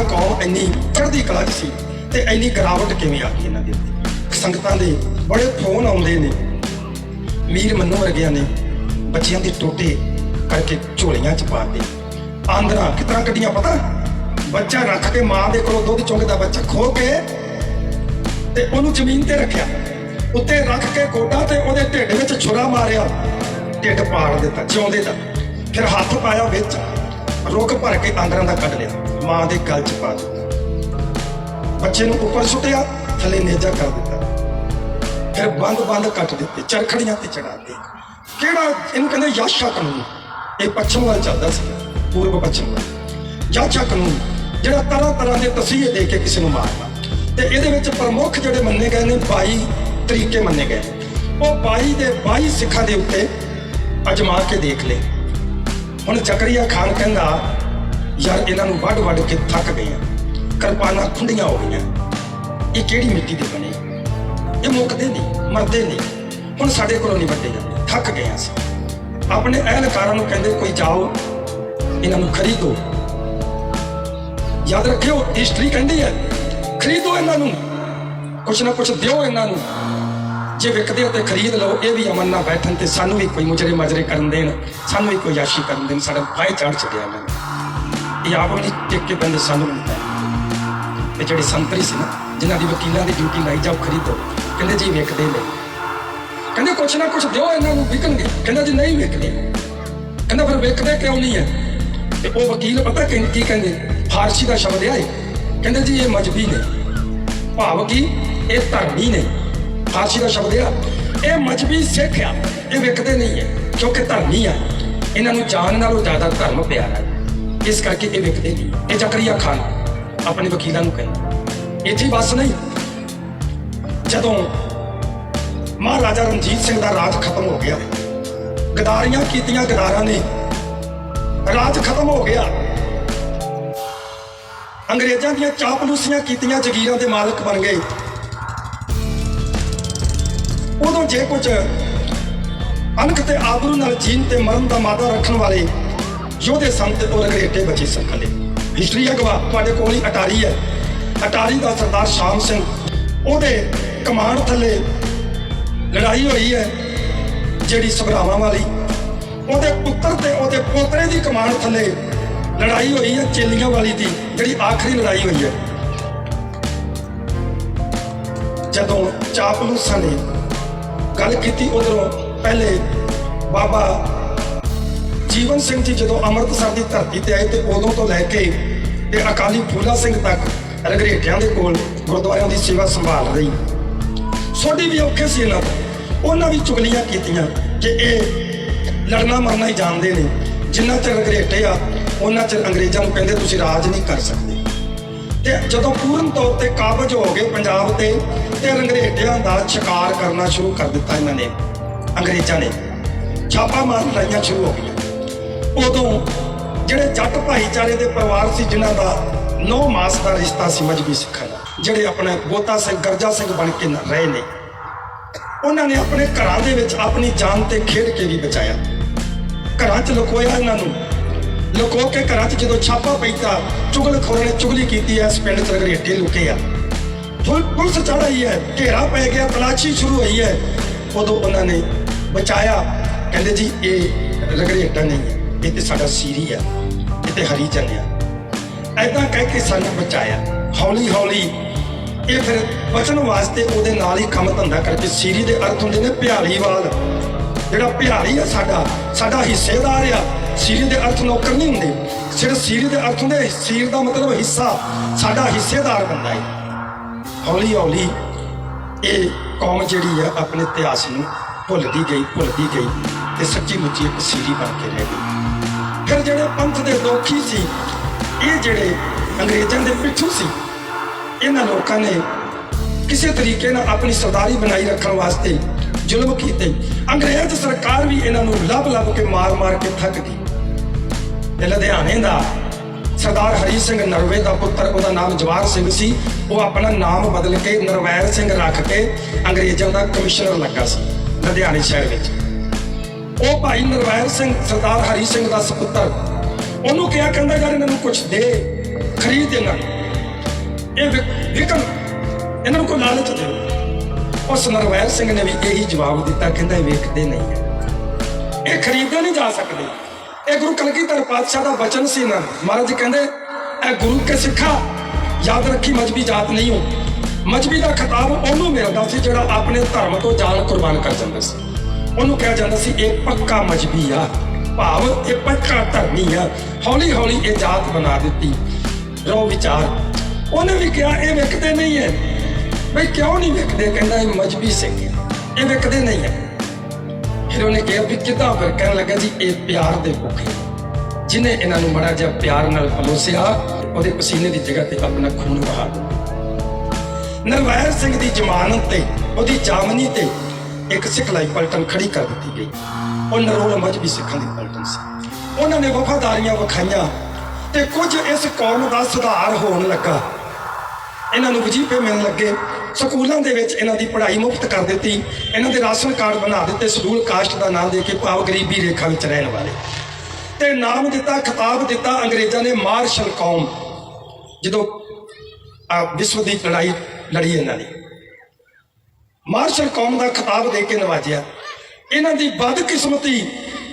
ਆ ਕੌਮ ਇੰਨੀ ਚੜ੍ਹਦੀ ਕਲਾ 'ਚ ਸੀ ਤੇ ਇੰਨੀ ਗਰਾਵਟ ਕਿਵੇਂ ਆ ਗਈ ਇਹਨਾਂ ਦੇ ਉੱਤੇ? ਸੰਗਤਾਂ ਦੇ ਬੜੇ ਫੋਨ ਆਉਂਦੇ ਨੇ। ਮੀਰ ਮੰਨੂ ਵਰਗਿਆਂ ਨੇ ਬੱਚਿਆਂ ਦੇ ਟੋਟੇ ਕਰਕੇ ਝੋਲੀਆਂ 'ਚ ਪਾਤੇ ਆਂਦਰਾਂ ਕਿਤਨਾ ਕੱਢੀਆਂ ਪਤਾ? ਬੱਚਾ ਰੱਖ ਕੇ ਮਾਂ ਦੇ ਕੋਲੋਂ ਦੁੱਧ ਚੁੰਗਦਾ ਬੱਚਾ ਖੋ ਕੇ ਤੇ ਉਹਨੂੰ ਜ਼ਮੀਨ ਤੇ ਰੱਖਿਆ। ਉੱਤੇ ਰੱਖ ਕੇ ਗੋਡਾ ਤੇ ਉਹਦੇ ਢਿੱਡ ਵਿੱਚ ਛੁਰਾ ਮਾਰਿਆ। ਢਿੱਡ ਪਾੜ ਦਿੱਤਾ, ਜਿਉਂਦੇ ਦਾ। ਫਿਰ ਹੱਥ ਪਾਇਆ ਵਿੱਚ। ਰੁੱਗ ਭਰ ਕੇ ਆਂਦਰਾਂ ਦਾ ਕੱਢ ਲਿਆ। ਮਾਂ ਦੇ ਗਲ 'ਚ ਪਾ ਦਿੱਤਾ। ਬੱਚੇ ਨੂੰ ਉੱਪਰ ਸੁੱਟਿਆ, ਥੱਲੇ ਨੇਜਾ ਕਰ ਦਿੱਤਾ। ਫਿਰ ਬੰਦ ਬੰਦ ਕੱਟ ਦਿੱਤੇ, ਚਰਖੜੀਆਂ ਤੇ ਚੜਾਤੇ ਕਿਹੜਾ ਇਹਨੂੰ ਕਹਿੰਦੇ ਯਾਸ਼ਾ ਕਾਨੂੰਨ? ਇਹ ਪੱਛਮ ਵੱਲ ਚੱਲਦਾ ਸੀ, ਪੂਰਬ ਪੱਛਮ ਵੱਲ। ਯਾਸ਼ਾ ਕਾਨੂੰਨ, ਜਿਹੜਾ ਤਰ੍ਹਾਂ ਤਰ੍ਹਾਂ ਦੇ ਤਸੀਹੇ ਦੇ ਕੇ ਕਿਸੇ ਨੂੰ ਮਾਰਨਾ। ਤੇ ਇਹਦੇ ਵਿੱਚ ਪ੍ਰਮੁੱਖ ਜਿਹੜੇ ਮੰਨੇ ਗਏ ਨੇ 22 ਤਰੀਕੇ ਮੰਨੇ ਗਏ। ਉਹ 22 ਦੇ 22 ਸਿੱਖਾਂ ਦੇ ਉੱਤੇ ਅਜਮਾ ਕੇ ਦੇਖ ਲੈ ਹੁਣ ਜ਼ਕਰੀਆ ਖਾਨ ਕਹਿੰਦਾ ਯਾਰ ਇਹਨਾਂ ਨੂੰ ਵੱਢ ਵੱਢ ਕੇ ਥੱਕ ਗਏ ਆ ਕਿਰਪਾਨਾਂ ਖੁੰਡੀਆਂ ਹੋ ਗਈਆਂ। ਇਹ ਕਿਹੜੀ ਮਿੱਟੀ ਦੇ ਬਣੇ? ਇਹ ਮੁੱਕਦੇ ਨਹੀਂ, ਮਰਦੇ ਨਹੀਂ। ਹੁਣ ਸਾਡੇ ਕੋਲੋਂ ਨਹੀਂ ਵੱਡੇ ਜਾਂਦੇ। ਥੱਕ ਗਏ ਹਾਂ ਅਸੀਂ। ਆਪਣੇ ਅਹਿਲਕਾਰਾਂ ਨੂੰ ਕਹਿੰਦੇ ਕੋਈ ਜਾਓ, ਇਹਨਾਂ ਨੂੰ ਖਰੀਦੋ। ਯਾਦ ਰੱਖਿਓ ਹਿਸਟਰੀ ਕਹਿੰਦੀ ਹੈ, ਖਰੀਦੋ ਇਹਨਾਂ ਨੂੰ। ਕੁਛ ਨਾ ਕੁਛ ਦਿਓ ਇਹਨਾਂ ਨੂੰ। ਜੇ ਵਿਕਦੇ ਹੋ ਤੇ ਖਰੀਦ ਲਓ, ਇਹ ਵੀ ਅਮਨ ਨਾਲ ਬੈਠਣ ਤੇ ਸਾਨੂੰ ਵੀ ਕੋਈ ਮੁਜਰੇ ਮਜਰੇ ਕਰਨ ਦੇਣ, ਸਾਨੂੰ ਵੀ ਕੋਈ ਯਾਸ਼ੀ ਕਰਨ ਦੇਣ। ਸਾਡਾ ਭਾਈ ਚੜ ਚੁੱਕਿਆ ਇਹਨਾਂ ਨੇ ਇਹ ਆਪ ਵੀ ਟਿਕ ਕੇ ਬੰਦੇ ਸਾਨੂੰ। ਮਿਲਦਾ ਹੈ ਇਹ ਜਿਹੜੇ ਸੰਤਰੀ ਸੀ ਨਾ, ਜਿਨ੍ਹਾਂ ਦੀ ਵਕੀਲਾਂ ਦੀ ਡਿਊਟੀ ਲਾਈ ਜਾਓ, ਖਰੀਦੋ। ਕਹਿੰਦੇ ਜੀ ਵੇਖਦੇ ਨੇ। ਕਹਿੰਦੇ ਕੁਛ ਨਾ ਕੁਛ ਦਿਓ, ਇਹਨਾਂ ਨੂੰ ਵਿਕਣਗੇ। ਕਹਿੰਦਾ ਜੀ ਨਹੀਂ ਵਿਕਦੇ। ਕਹਿੰਦਾ ਫਿਰ ਵੇਖਦੇ ਕਿਉਂ ਨਹੀਂ ਹੈ ਤੇ ਉਹ ਵਕੀਲ ਪਤਾ ਕਿ ਕੀ ਕਹਿੰਦੇ? ਫਾਰਸੀ ਦਾ ਸ਼ਬਦ ਹੈ ਇਹ। ਕਹਿੰਦੇ ਜੀ ਇਹ ਮਜਬੀ ਨੇ। ਭਾਵ ਕੀ? ਇਹ ਧਰਮੀ ਨੇ। ਫਾਰਸੀ ਦਾ ਸ਼ਬਦ ਆ। ਇਹ ਮਜਬੀ ਸਿੱਖ ਆ। ਇਹ ਵਿਕਦੇ ਨਹੀਂ ਹੈ ਕਿਉਂਕਿ ਧਰਮੀ ਆ। ਇਹਨਾਂ ਨੂੰ ਜਾਨ ਨਾਲੋਂ ਜ਼ਿਆਦਾ ਧਰਮ ਪਿਆਰਾ ਹੈ ਇਸ ਕਰਕੇ ਇਹ ਵਿਕਦੇ ਨਹੀਂ ਇਹ ਜ਼ਕਰੀਆ ਖਾਨ, ਆਪਣੇ ਵਕੀਲਾਂ ਨੂੰ ਕਹਿੰਦਾ। ਇੱਥੇ ਬਸ ਨਹੀਂ। ਜਦੋਂ ਮਹਾਰਾਜਾ ਰਣਜੀਤ ਸਿੰਘ ਦਾ ਰਾਜ ਖਤਮ ਹੋ ਗਿਆ, ਗਦਾਰੀਆਂ ਕੀਤੀਆਂ ਗਦਾਰਾਂ ਨੇ, ਰਾਜ ਖਤਮ ਹੋ ਗਿਆ। ਅੰਗਰੇਜ਼ਾਂ ਦੀਆਂ ਚਾਪਲੂਸੀਆਂ ਕੀਤੀਆਂ ਜ਼ਗੀਰਾਂ ਦੇ ਮਾਲਕ ਬਣ ਗਏ। ਉਦੋਂ ਜੇ ਕੁਝ ਅਨਖ ਤੇ ਆਬਰੂ ਨਾਲ ਜੀਣ ਤੇ ਮਰਨ ਦਾ ਮਾਦਾ ਰੱਖਣ ਵਾਲੇ ਯੋਧੇ ਸਨ ਤੇ ਉਹ ਬਚੇ ਸਨ ਹਿਸਟਰੀ ਹੈ ਤੁਹਾਡੇ ਕੋਲ ਹੀ ਅਟਾਰੀ ਹੈ। ਅਟਾਰੀ ਦਾ ਸਰਦਾਰ ਸ਼ਾਮ ਸਿੰਘ, ਉਹਦੇ ਕਮਾਂਡ ਥੱਲੇ ਲੜਾਈ ਹੋਈ ਹੈ, ਜਿਹੜੀ ਸਭਰਾਵਾਂ ਵਾਲੀ। ਉਹਦੇ ਪੁੱਤਰ ਤੇ ਉਹਦੇ ਪੋਤਰੇ ਦੀ ਕਮਾਂਡ ਥੱਲੇ ਲੜਾਈ ਹੋਈ ਹੈ, ਚੇਲੀਆਂ ਵਾਲੀ ਦੀ, ਜਿਹੜੀ ਆਖਰੀ ਲੜਾਈ ਹੋਈ ਹੈ। ਜਦੋਂ ਚਾਪਲੂਸਾਂ ਨੇ ਗੱਲ ਕੀਤੀ, ਉਧਰੋਂ ਪਹਿਲੇ ਬਾਬਾ ਜੀਵਨ ਸਿੰਘ ਜੀ ਜਦੋਂ ਅੰਮ੍ਰਿਤਸਰ ਦੀ ਧਰਤੀ ਤੇ ਆਏ ਤੇ ਉਦੋਂ ਤੋਂ ਲੈ ਕੇ ਤੇ ਅਕਾਲੀ ਫੂਲਾ ਸਿੰਘ ਤੱਕ ਰਗਰੇਟਿਆਂ ਦੇ ਕੋਲ ਗੁਰਦੁਆਰਿਆਂ ਦੀ ਸੇਵਾ ਸੰਭਾਲ ਰਹੀ। ਸੋਢੀ ਵੀ ਔਖੇ ਸੀ ਇਹਨਾਂ ਉਹਨਾਂ ਵੀ ਚੁਗਲੀਆਂ ਕੀਤੀਆਂ ਕਿ ਇਹ ਲੜਨਾ ਮਰਨਾ ਹੀ ਜਾਣਦੇ ਨੇ। ਜਿੰਨਾ ਚਿਰ ਰਗਰੇਟੇ ਆ, ਉਹਨਾਂ ਚਿਰ ਅੰਗਰੇਜ਼ਾਂ ਨੂੰ ਕਹਿੰਦੇ ਤੁਸੀਂ ਰਾਜ ਨਹੀਂ ਕਰ ਸਕਦੇ। ਤੇ ਜਦੋਂ ਪੂਰਨ ਤੌਰ ਤੇ ਕਾਬਜ ਹੋ ਗਏ ਪੰਜਾਬ ਤੇ ਤੇ ਰੰਗਰੇਟਿਆਂ ਦਾ ਸ਼ਿਕਾਰ ਕਰਨਾ ਸ਼ੁਰੂ ਕਰ ਦਿੱਤਾ ਇਹਨਾਂ ਨੇ, ਅੰਗਰੇਜ਼ਾਂ ਨੇ। ਛਾਪਾ ਮਾਰ ਲੜਾਈਆਂ ਸ਼ੁਰੂ ਹੋ ਗਈਆਂ। ਉਦੋਂ ਜਿਹੜੇ ਜੱਟ ਭਾਈਚਾਰੇ ਦੇ ਪਰਿਵਾਰ ਸੀ, ਜਿਨ੍ਹਾਂ ਦਾ ਨੌ ਮਾਸ ਦਾ ਰਿਸ਼ਤਾ ਸੀ ਮਜਬੀ ਸਿੱਖਾਂ ਨਾਲ ਜਿਹੜੇ ਆਪਣੇ ਗੋਤਾ ਸਿੰਘ, ਗਰਜਾ ਸਿੰਘ ਬਣ ਕੇ ਰਹੇ ਨੇ, ਉਹਨਾਂ ਨੇ ਆਪਣੇ ਘਰਾਂ ਦੇ ਵਿੱਚ ਆਪਣੀ ਜਾਨ ਤੇ ਖੇਡ ਕੇ ਵੀ ਬਚਾਇਆ। ਘਰਾਂ 'ਚ ਲੁਕੋਇਆ ਇਹਨਾਂ ਨੂੰ। ਲੁਕੋ ਕੇ ਘਰਾਂ 'ਚ ਜਦੋਂ ਛਾਪਾ ਪੈਂਦਾ ਚੁਗਲਖੋਰਾਂ ਨੇ ਚੁਗਲੀ ਕੀਤੀ ਐ ਇਸ ਪਿੰਡ 'ਚ ਰਗੜੇਟੇ ਲੁਕੇ ਆ। ਪੁਲ- ਪੁਲਿਸ ਚੜਾਈ ਹੈ ਘੇਰਾ ਪੈ ਗਿਆ ਤਲਾਸ਼ੀ ਸ਼ੁਰੂ ਹੋਈ ਹੈ। ਉਦੋਂ ਉਹਨਾਂ ਨੇ ਬਚਾਇਆ, ਕਹਿੰਦੇ ਜੀ, ਇਹ ਰਗੜੇਟਾ ਨਹੀਂ ਹੈ। ਇਹ ਤੇ ਸਾਡਾ ਸੀਰੀ ਆ ਇਹ ਤੇ ਹਰੀ ਚੰਨ ਆ। ਐਦਾਂ ਕਹਿ ਕੇ ਸਾਨੂੰ ਬਚਾਇਆ। ਹੌਲੀ ਹੌਲੀ ਇਹ ਫਿਰ ਬਚਨ ਵਾਸਤੇ ਉਹਦੇ ਨਾਲ ਹੀ ਕੰਮ ਧੰਦਾ ਕਰਕੇ ਸੀਰੀ ਦੇ ਅਰਥ ਹੁੰਦੇ ਨੇ ਭਿਆਲੀਵਾਲ। ਜਿਹੜਾ ਭਿਆਲੀ ਆ ਸਾਡਾ ਸਾਡਾ ਹਿੱਸੇਦਾਰ ਆ, ਸੀਰੀ ਦੇ ਅਰਥ ਨੌਕਰ ਨਹੀਂ ਹੁੰਦੇ। ਸਿਰ ਸੀਰੀ ਦੇ ਅਰਥ ਹੁੰਦੇ, ਸੀਰ ਦਾ ਮਤਲਬ ਹਿੱਸਾ, ਸਾਡਾ ਹਿੱਸੇਦਾਰ ਬੰਦਾ ਹੈ ਹੌਲੀ ਹੌਲੀ ਇਹ ਕੌਮ ਜਿਹੜੀ ਆ ਆਪਣੇ ਇਤਿਹਾਸ ਨੂੰ ਭੁੱਲਦੀ ਗਈ ਭੁੱਲਦੀ ਗਈ ਤੇ ਸੱਚੀ ਮੁੱਚੀ ਇੱਕ ਸੀਰੀ ਬਣ ਕੇ ਰਹਿ ਗਈ। ਜਿਹੜੇ ਪੰਥ ਦੇ ਦੋਖੀ ਸੀ, ਇਹ ਜਿਹੜੇ ਅੰਗਰੇਜ਼ਾਂ ਦੇ ਪਿੱਛੂ ਸੀ, ਇਹਨਾਂ ਲੋਕਾਂ ਨੇ ਕਿਸੇ ਤਰੀਕੇ ਨਾਲ ਆਪਣੀ ਸਰਦਾਰੀ ਬਣਾਈ ਰੱਖਣ ਵਾਸਤੇ ਜ਼ੁਲਮ ਕੀਤੇ। ਅੰਗਰੇਜ਼ ਸਰਕਾਰ ਵੀ ਇਹਨਾਂ ਨੂੰ ਲੱਭ ਲੱਭ ਕੇ ਮਾਰ-ਮਾਰ ਕੇ ਥੱਕ ਗਈ। ਤੇ ਲੁਧਿਆਣੇ ਦਾ ਸਰਦਾਰ ਹਰੀ ਸਿੰਘ ਨਰਵੇ ਦਾ ਪੁੱਤਰ, ਉਹਦਾ ਨਾਮ ਜਵਾਹਰ ਸਿੰਘ ਸੀ। ਉਹ ਆਪਣਾ ਨਾਮ ਬਦਲ ਕੇ ਨਰਵੈਰ ਸਿੰਘ ਰੱਖ ਕੇ ਅੰਗਰੇਜ਼ਾਂ ਦਾ ਕਮਿਸ਼ਨਰ ਲੱਗਾ ਸੀ, ਲੁਧਿਆਣੇ ਸ਼ਹਿਰ ਵਿੱਚ। ਉਹ ਭਾਈ ਨਰਵੈਰ ਸਿੰਘ, ਸਰਦਾਰ ਹਰੀ ਸਿੰਘ ਦਾ ਸੁਪੁੱਤਰ। ਉਹਨੂੰ ਕਿਹਾ, ਕਹਿੰਦਾ, ਯਾਰ, ਇਹਨਾਂ ਨੂੰ ਕੁਝ ਦੇ, ਖਰੀਦ ਇਹਨਾਂ ਇਹ ਵਿਕ- ਵਿਕਣ ਇਹਨਾਂ ਨੂੰ ਕੋਈ ਲਾਲਚ ਦੇ ਉਸ ਨਰਵੈਰ ਸਿੰਘ ਨੇ ਵੀ ਇਹੀ ਜਵਾਬ ਦਿੱਤਾ, ਕਹਿੰਦਾ, ਇਹ ਵੇਖਦੇ ਨਹੀਂ ਹੈ। ਇਹ ਖਰੀਦੇ ਨਹੀਂ ਜਾ ਸਕਦੇ। ਇਹ ਗੁਰੂ ਕਲਗੀਧਰ ਪਾਤਸ਼ਾਹ ਦਾ ਬਚਨ ਸੀ ਨਾ ਮਹਾਰਾਜ ਕਹਿੰਦੇ, ਇਹ ਗੁਰੂ ਕੇ ਸਿੱਖਾ, ਯਾਦ ਰੱਖੀ ਮਜਬੀ ਜਾਤ ਨਹੀਂ ਹੋ। ਮਜਬੀ ਦਾ ਖਿਤਾਬ ਉਹਨੂੰ ਮਿਲਦਾ ਸੀ, ਜਿਹੜਾ ਆਪਣੇ ਧਰਮ ਤੋਂ ਜਾਨ ਕੁਰਬਾਨ ਕਰ ਜਾਂਦਾ ਸੀ। ਉਹਨੂੰ ਕਿਹਾ ਜਾਂਦਾ ਸੀ, ਇਹ ਪੱਕਾ ਮਜਬੀ ਆ। ਭਾਵ ਇਹ ਪੱਕਾ ਧਰਮੀ ਆ। ਹੌਲੀ ਹੌਲੀ ਇਹ ਜਾਤ ਬਣਾ ਦਿੱਤੀ। ਰੋ ਵਿਚਾਰ। ਉਹਨੇ ਵੀ ਕਿਹਾ, ਇਹ ਵਿਕਦੇ ਨਹੀਂ ਹੈ ਬਈ ਕਿਉਂ ਨਹੀਂ ਵਿਕਦੇ? ਕਹਿੰਦਾ, ਇਹ ਮਜਬੀ ਸਿੰਘ ਇਹ ਵਿਕਦੇ ਨਹੀਂ ਹੈ ਫਿਰ ਉਹਨੇ ਕਿਹਾ ਵੀ ਕਿੱਦਾਂ ਫਿਰ? ਕਹਿਣ ਲੱਗਾ ਜੀ, ਇਹ ਪਿਆਰ ਦੇ ਭੁੱਖੇ। ਜਿਨੇ ਇਹਨਾਂ ਨੂੰ ਮੜਾ ਜਿਹਾ ਪਿਆਰ ਨਾਲ ਪਲੋਸਿਆ, ਉਹਦੇ ਪਸੀਨੇ ਦੀ ਜਗ੍ਹਾ ਤੇ ਆਪਣਾ ਖੂਨ ਵਹਾ ਦਿੱਤਾ। ਨਰਵੈਰ ਸਿੰਘ ਦੀ ਜ਼ਮਾਨਤ ਤੇ, ਉਹਦੀ ਜਾਮਨੀ ਤੇ ਇੱਕ ਸਿਖਲਾਈ ਪਲਟਨ ਖੜੀ ਕਰ ਦਿੱਤੀ ਗਈ। ਉਹ ਨਰੋਲ ਮਜਬੀ ਸਿੱਖਾਂ ਦੀ ਪਲਟਨ ਸੀ। ਉਹਨਾਂ ਨੇ ਵਫਾਦਾਰੀਆਂ ਵਿਖਾਈਆਂ ਤੇ ਕੁਝ ਇਸ ਕੌਮ ਦਾ ਸੁਧਾਰ ਹੋਣ ਲੱਗਾ। ਇਹਨਾਂ ਨੂੰ ਵਜੀਫੇ ਮਿਲਣ ਲੱਗੇ। ਸਕੂਲਾਂ ਦੇ ਵਿੱਚ ਇਹਨਾਂ ਦੀ ਪੜ੍ਹਾਈ ਮੁਫਤ ਕਰ ਦਿੱਤੀ। ਇਹਨਾਂ ਦੇ ਰਾਸ਼ਨ ਕਾਰਡ ਬਣਾ ਦਿੱਤੇ। ਸ਼ਡਿਊਲ ਕਾਸਟ ਦਾ ਨਾਮ ਦੇ ਕੇ ਭਾਵ ਗਰੀਬੀ ਰੇਖਾ ਵਿੱਚ ਰਹਿਣ ਵਾਲੇ। ਤੇ ਨਾਮ ਦਿੱਤਾ, ਖਿਤਾਬ ਦਿੱਤਾ ਅੰਗਰੇਜ਼ਾਂ ਨੇ ਮਾਰਸ਼ਲ ਕੌਮ। ਜਦੋਂ ਵਿਸ਼ਵ ਦੀ ਲੜਾਈ ਲੜੀ ਇਹਨਾਂ ਨੇ ਮਾਰਸ਼ਲ ਕੌਮ ਦਾ ਖਿਤਾਬ ਦੇ ਕੇ ਨਵਾਜਿਆ। ਇਹਨਾਂ ਦੀ ਬਦਕਿਸਮਤੀ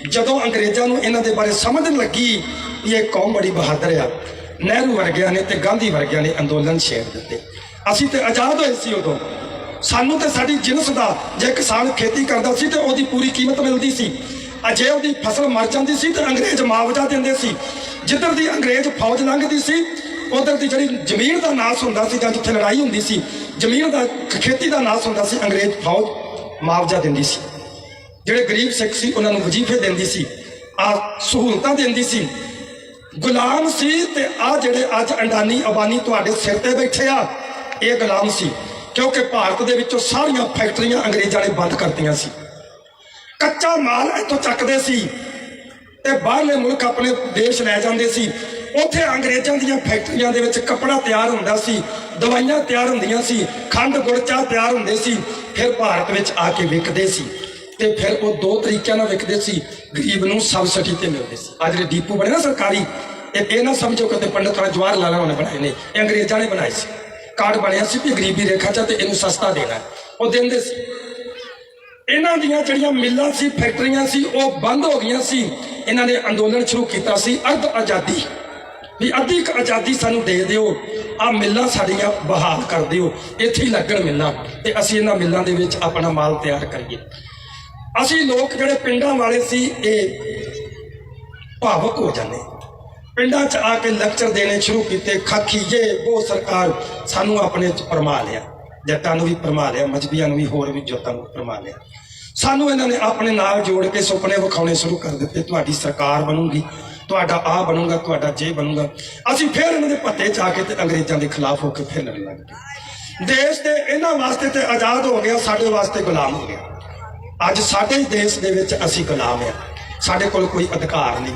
ਜਦੋਂ ਅੰਗਰੇਜ਼ਾਂ ਨੂੰ ਇਹਨਾਂ ਦੇ ਬਾਰੇ ਸਮਝਣ ਲੱਗੀ ਇਹ ਕੌਮ ਬੜੀ ਬਹਾਦਰ ਆ। ਨਹਿਰੂ ਵਰਗਿਆਂ ਨੇ ਤੇ ਗਾਂਧੀ ਵਰਗਿਆਂ ਨੇ ਅੰਦੋਲਨ ਛੇੜ ਦਿੱਤੇ। ਅਸੀਂ ਤੇ ਆਜ਼ਾਦ ਹੋਏ ਸੀ ਉਦੋਂ। ਸਾਨੂੰ ਤੇ ਸਾਡੀ ਜਿਨਸ ਦਾ ਜੇ ਕਿਸਾਨ ਖੇਤੀ ਕਰਦਾ ਸੀ ਤੇ ਉਹਦੀ ਪੂਰੀ ਕੀਮਤ ਮਿਲਦੀ ਸੀ। ਅਜੇ ਉਹਦੀ ਫਸਲ ਮਰ ਜਾਂਦੀ ਸੀ ਤੇ ਅੰਗਰੇਜ਼ ਮੁਆਵਜ਼ਾ ਦਿੰਦੇ ਸੀ। ਜਿੱਧਰ ਦੀ ਅੰਗਰੇਜ਼ ਫੌਜ ਲੰਘਦੀ ਸੀ, ਉਧਰ ਦੀ ਜਿਹੜੀ ਜ਼ਮੀਨ ਦਾ ਨਾਸ ਹੁੰਦਾ ਸੀ ਜਾਂ ਜਿੱਥੇ ਲੜਾਈ ਹੁੰਦੀ ਸੀ ਜ਼ਮੀਨ ਦਾ, ਖੇਤੀ ਦਾ ਨਾਸ ਹੁੰਦਾ ਸੀ, ਅੰਗਰੇਜ਼ ਫੌਜ ਮੁਆਵਜ਼ਾ ਦਿੰਦੀ ਸੀ। ਜਿਹੜੇ ਗਰੀਬ ਸਿੱਖ ਸੀ, ਉਹਨਾਂ ਨੂੰ ਵਜ਼ੀਫੇ ਦਿੰਦੀ ਸੀ, ਆ ਸਹੂਲਤਾਂ ਦਿੰਦੀ ਸੀ। ਗੁਲਾਮ ਸੀ ਤੇ ਆ ਜਿਹੜੇ ਅੱਜ ਅੰਡਾਨੀ, ਅਬਾਨੀ ਤੁਹਾਡੇ ਸਿਰ ਤੇ ਬੈਠੇ ਆ, ਇਹ ਗੁਲਾਮ ਸੀ। ਕਿਉਂਕਿ ਭਾਰਤ ਦੇ ਵਿੱਚੋਂ ਸਾਰੀਆਂ ਫੈਕਟਰੀਆਂ ਅੰਗਰੇਜ਼ਾਂ ਨੇ ਬੰਦ ਕਰਤੀਆਂ ਸੀ। ਕੱਚਾ ਮਾਲ ਇੱਥੋਂ ਚੱਕਦੇ ਸੀ ਤੇ ਬਾਹਰਲੇ ਮੁਲਕ ਆਪਣੇ ਦੇਸ਼ ਲੈ ਜਾਂਦੇ ਸੀ। ਉੱਥੇ ਅੰਗਰੇਜ਼ਾਂ ਦੀਆਂ ਫੈਕਟਰੀਆਂ ਦੇ ਵਿੱਚ ਕੱਪੜਾ ਤਿਆਰ ਹੁੰਦਾ ਸੀ। ਦਵਾਈਆਂ ਤਿਆਰ ਹੁੰਦੀਆਂ ਸੀ, ਖੰਡ ਗੁੜ ਚਾਹ ਤਿਆਰ ਹੁੰਦੇ ਸੀ, ਫਿਰ ਭਾਰਤ ਵਿੱਚ ਆ ਕੇ ਵਿਕਦੇ ਸੀ ਤੇ ਫਿਰ ਉਹ ਦੋ ਤਰੀਕਿਆਂ ਨਾਲ ਵਿਕਦੇ ਸੀ, ਗਰੀਬ ਨੂੰ ਸਬਸਿਡੀ ਤੇ ਮਿਲਦੇ ਸੀ। ਅੱਜ ਜਿਹੜੇ ਡੀਪੂ ਬਣੇ ਨਾ ਸਰਕਾਰੀ ਇਹ ਇਹ ਨਾ ਸਮਝੋ ਕਿ ਪੰਡਤ ਰਾਜ ਜਵਾਹਰ ਲਾਲ ਨੇ ਬਣਾਏ ਨੇ, ਇਹ ਅੰਗਰੇਜ਼ਾਂ ਨੇ ਬਣਾਏ ਸੀ। ਕਾਰਡ ਬਣਿਆ ਸੀ ਵੀ ਗਰੀਬੀ ਰੇਖਾ ਚ ਤੇ ਇਹਨੂੰ ਸਸਤਾ ਦੇਣਾ ਉਹ ਦਿੰਦੇ ਸੀ। ਇਹਨਾਂ ਦੀਆਂ ਜਿਹੜੀਆਂ ਮਿੱਲਾਂ ਸੀ, ਫੈਕਟਰੀਆਂ ਸੀ, ਉਹ ਬੰਦ ਹੋ ਗਈਆਂ ਸੀ। ਇਹਨਾਂ ਨੇ ਅੰਦੋਲਨ ਸ਼ੁਰੂ ਕੀਤਾ ਸੀ ਅਰਧ ਆਜ਼ਾਦੀ। ਵੀ ਅੱਧੀ ਕੁ ਆਜ਼ਾਦੀ ਸਾਨੂੰ ਦੇ ਦਿਓ। ਆ ਮਿੱਲਾਂ ਸਾਡੀਆਂ ਬਹਾਲ ਕਰ ਦਿਓ। ਇੱਥੇ ਹੀ ਲੱਗਣ ਮਿੱਲਾਂ ਤੇ ਅਸੀਂ ਇਹਨਾਂ ਮਿੱਲਾਂ ਦੇ ਵਿੱਚ ਆਪਣਾ ਮਾਲ ਤਿਆਰ ਕਰੀਏ। ਅਸੀਂ ਲੋਕ ਜਿਹੜੇ ਪਿੰਡਾਂ ਵਾਲੇ ਸੀ, ਇਹ ਭਾਵਕ ਹੋ ਜਾਂਦੇ। ਪਿੰਡਾਂ 'ਚ ਆ ਕੇ ਲੈਕਚਰ ਦੇਣੇ ਸ਼ੁਰੂ ਕੀਤੇ। ਖਾਕੀ ਜੇ ਉਹ ਸਰਕਾਰ ਸਾਨੂੰ ਆਪਣੇ 'ਚ ਪਰਮਾ ਲਿਆ। ਜੱਟਾਂ ਨੂੰ ਵੀ ਪਰਮਾ ਲਿਆ, ਮਜਬੀਆਂ ਨੂੰ ਵੀ, ਹੋਰ ਵੀ ਜੋਤਾਂ ਨੂੰ ਪਰਮਾ ਲਿਆ। ਸਾਨੂੰ ਇਹਨਾਂ ਨੇ ਆਪਣੇ ਨਾਲ ਜੋੜ ਕੇ ਸੁਪਨੇ ਵਿਖਾਉਣੇ ਸ਼ੁਰੂ ਕਰ ਦਿੱਤੇ। ਤੁਹਾਡੀ ਸਰਕਾਰ ਬਣੂਗੀ। ਤੁਹਾਡਾ ਆ ਬਣੂਗਾ, ਤੁਹਾਡਾ ਜੇ ਬਣੂਗਾ। ਅਸੀਂ ਫਿਰ ਇਹਨਾਂ ਦੇ ਪੱਤੇ 'ਚ ਆ ਕੇ ਤੇ ਅੰਗਰੇਜ਼ਾਂ ਦੇ ਖਿਲਾਫ ਹੋ ਕੇ ਫਿਰ ਲੜਨ ਲੱਗ ਪਏ ਦੇਸ਼ ਦੇ ਇਹਨਾਂ ਵਾਸਤੇ ਤੇ ਆਜ਼ਾਦ ਹੋ ਗਿਆ, ਸਾਡੇ ਵਾਸਤੇ ਗੁਲਾਮ ਹੋ ਗਿਆ। ਅੱਜ ਸਾਡੇ ਦੇਸ਼ ਦੇ ਵਿੱਚ ਅਸੀਂ ਗੁਲਾਮ ਆ ਸਾਡੇ ਕੋਲ ਕੋਈ ਅਧਿਕਾਰ ਨਹੀਂ।